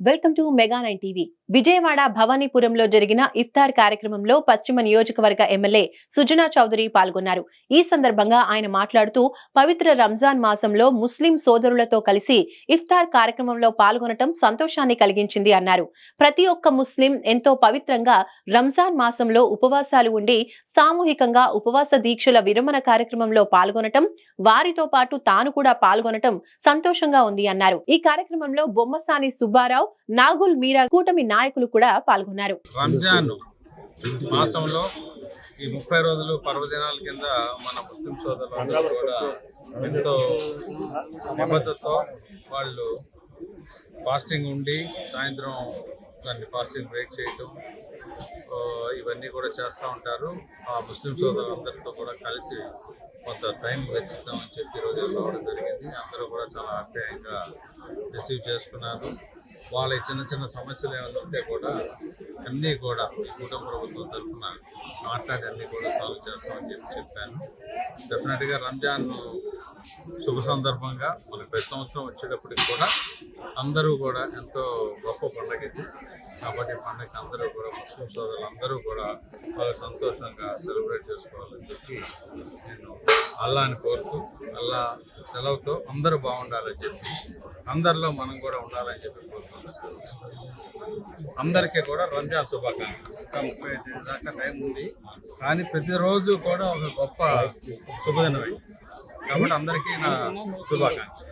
Welcome to mega nine TV. Vijayawada భవానీపురంలో జరిగిన ఇఫ్తార్ కార్యక్రమంలో పశ్చిమ నియోజకవర్గ ఎమ్మెల్యే సుజనా చౌదరి పాల్గొన్నారు. ఈ సందర్భంగా ఆయన మాట్లాడుతూ పవిత్ర రంజాన్ మాసంలో ముస్లిం సోదరులతో కలిసి ఇఫ్తార్ కార్యక్రమంలో పాల్గొనటం సంతోషాన్ని కలిగించింది అన్నారు. ప్రతి ఒక్క ముస్లిం ఎంతో పవిత్రంగా రంజాన్ మాసంలో ఉపవాసాలు ఉండి సామూహికంగా ఉపవాస దీక్షల విరమణ కార్యక్రమంలో పాల్గొనటం వారితో పాటు తాను కూడా పాల్గొనటం సంతోషంగా ఉంది అన్నారు. ఈ కార్యక్రమంలో బొమ్మసాని సుబ్బారావు నాగుల్ మీరా కూటమి నాయకులు కూడా పాల్గొన్నారు. రంజాన్ మాసంలో ఈ ముప్పై రోజులు పర్వదినాల కింద మన ముస్లిం సోదరులందరూ కూడా ఎంతో నిబద్ధతో వాళ్ళు ఫాస్టింగ్ ఉండి సాయంత్రం దాన్ని ఫాస్టింగ్ బ్రేక్ చేయటం ఇవన్నీ కూడా చేస్తూ ఉంటారు. ఆ ముస్లిం సోదరులందరితో కూడా కలిసి కొంత టైం వెచ్చిద్దామని చెప్పి ఈరోజు రావడం జరిగింది. అందరూ కూడా చాలా ఆప్యాయంగా రిసీవ్ చేసుకున్నారు. వాళ్ళ చిన్న చిన్న సమస్యలు ఏమైనా ఉంటే కూడా అన్నీ కూడా కుటుంబ ప్రభుత్వం తరఫున మాట్లాడి అన్నీ కూడా సాల్వ్ చేస్తామని చెప్పి చెప్పాను. డెఫినెట్గా రంజాన్ శుభ సందర్భంగా మనకి ప్రతి సంవత్సరం వచ్చేటప్పటికి కూడా అందరూ కూడా ఎంతో గొప్ప పండుగ ఇది. కాబట్టి ఈ అందరూ కూడా ముస్లిం సోదరులు అందరూ కూడా వాళ్ళ సంతోషంగా సెలబ్రేట్ చేసుకోవాలని చెప్పి నేను అల్లాని కోరుతూ అల్లా సెలవుతో అందరూ బాగుండాలని చెప్పి అందరిలో మనం కూడా ఉండాలని చెప్పి కోరుతున్నాం. అందరికీ కూడా రంజాన్ శుభాకాంక్షలు. ఇంకా ముప్పై ఐదు దాకా టైం ఉంది. కానీ ప్రతిరోజు కూడా ఒక గొప్ప శుభదినమే. కాబట్టి అందరికీ నా శుభాకాంక్షలు.